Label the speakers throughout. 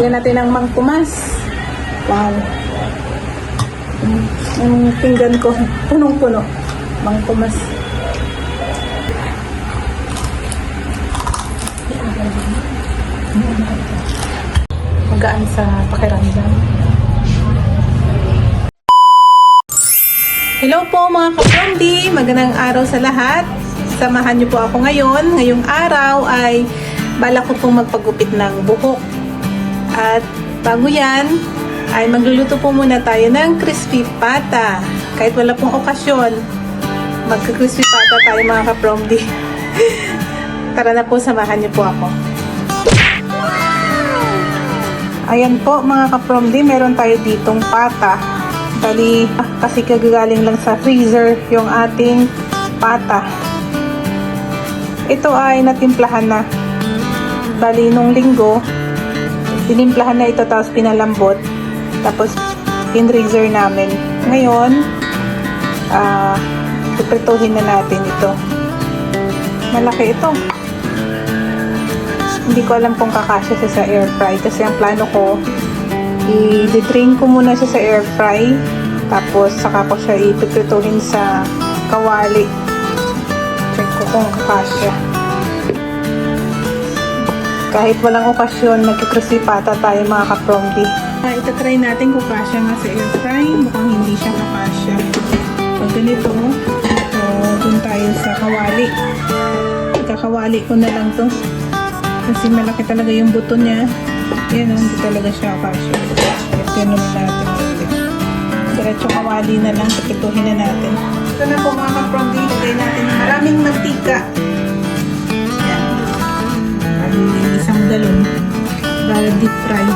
Speaker 1: Lagyan natin ng mangkumas. Wow. Ang pinggan ko, punong-puno. Mangkumas. Magaan sa pakiramdam. Hello po mga kapondi! Magandang araw sa lahat. Samahan niyo po ako ngayon. Ngayong araw ay balak ko pong magpagupit ng buhok. At bago yan, ay magluluto po muna tayo ng crispy pata. Kahit wala pong okasyon, magka-crispy pata tayo mga kapromdi. Tara na po, samahan niyo po ako. Ayan po mga kapromdi, meron tayo ditong pata. Bali, kasi kagagaling lang sa freezer yung ating pata. Ito ay natimplahan na. Bali, nung linggo, tinimplahan na ito tapos pinalambot. Tapos, in-freezer namin. Ngayon, ah, iprituhin na natin ito. Malaki ito. Hindi ko alam kung kakasya siya sa air fry kasi ang plano ko i-drain ko muna siya sa air fry tapos saka ko siya ipiprituhin sa kawali check ko kung kakasya kahit walang okasyon nagkikrispy pata tayo mga kapromdi uh, ito try natin kung kasya nga sa air fry mukhang hindi siya kakasya pag ganito so dun tayo sa kawali ikakawali ko na lang to kasi malaki talaga yung buto niya. Yan, oh, hindi talaga siya kasya. Ganun natin. Diretso kawali na lang, kapituhin na natin. Ito na po mga kapromdi, lagay natin ng maraming mantika. Galon. Para deep fry.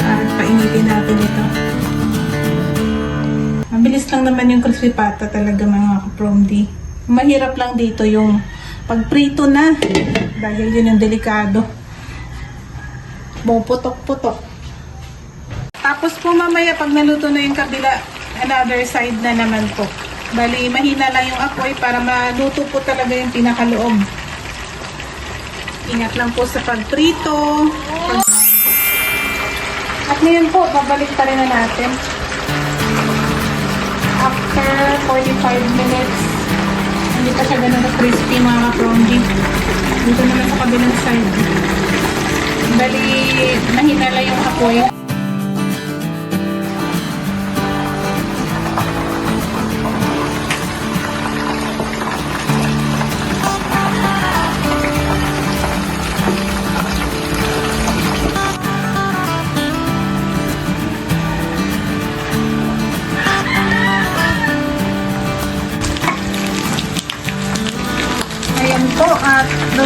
Speaker 1: At painitin natin ito. Mabilis lang naman yung crispy pata talaga mga kapromdi. Mahirap lang dito yung pagprito na dahil yun yung delikado puputok-putok tapos po mamaya pag naluto na yung kabila another side na naman po bali mahina lang yung apoy para maluto po talaga yung pinakaloob ingat lang po sa pagprito Pag- at ngayon po babalik pa rin na natin after 45 minutes hindi pa siya ganun crispy mga ka-prongji. Dito naman sa kabilang side. Bali, mahina lang yung apoy.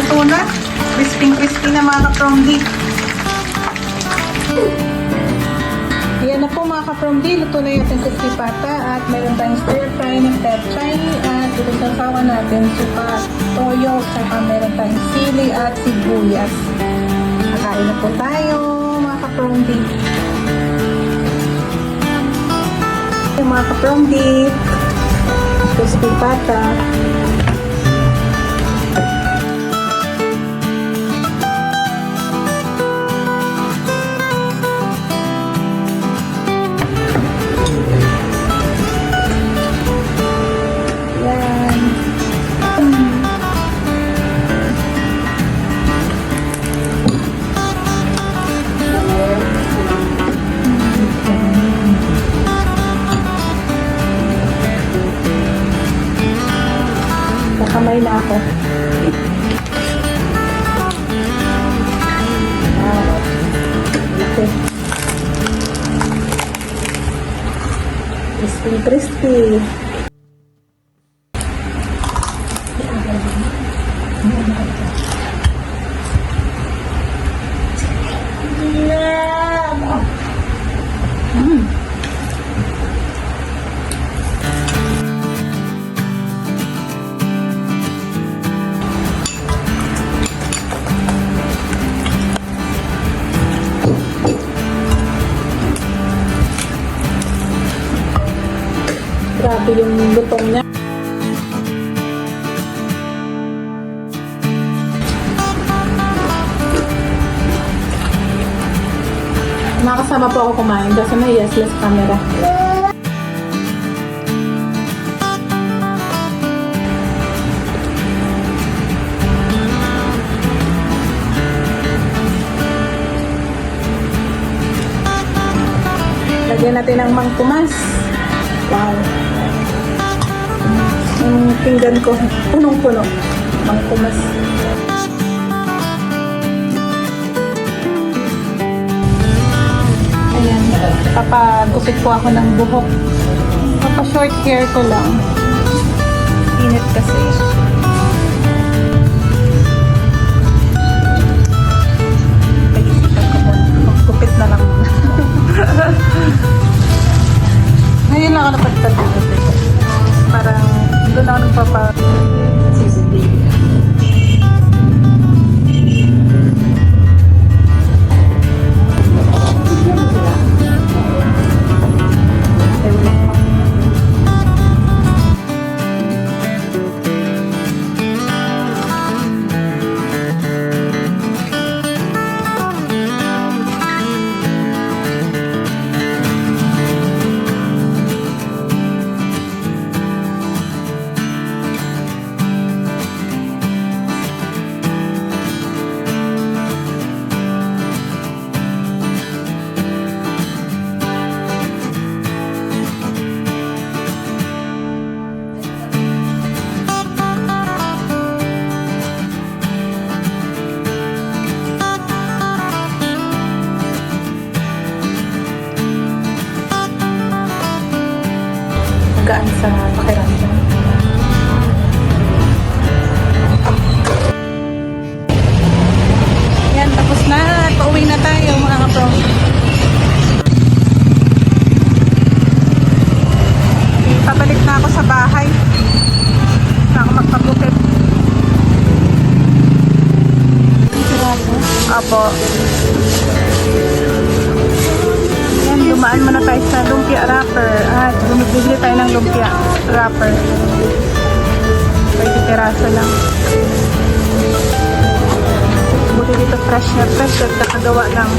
Speaker 1: Luto. Crispy-crispy na mga kapromdi. Ayan na po mga kapromdi, luto na yung ating crispy pata at meron tayong stir fry ng pechay at ito sa sawa natin suka, toyo, saka meron tayong sili at sibuyas. Kakain na po tayo mga kapromdi. Yung mga kapromdi, crispy pata. Ako. Okay. Crispy, crispy. Grabe yung lutong niya. Nakasama po ako kumain kasi may yes, less camera. Lagyan natin ng mangkumas. Wow. Pinggan ko, punong-puno. Mangkumas. Ayan. Papagupit po ako ng buhok. Papa short hair ko lang. Init kasi. Doon ako wrapper. 20 piraso lang. Buti dito fresh na fresh at nakagawa lang.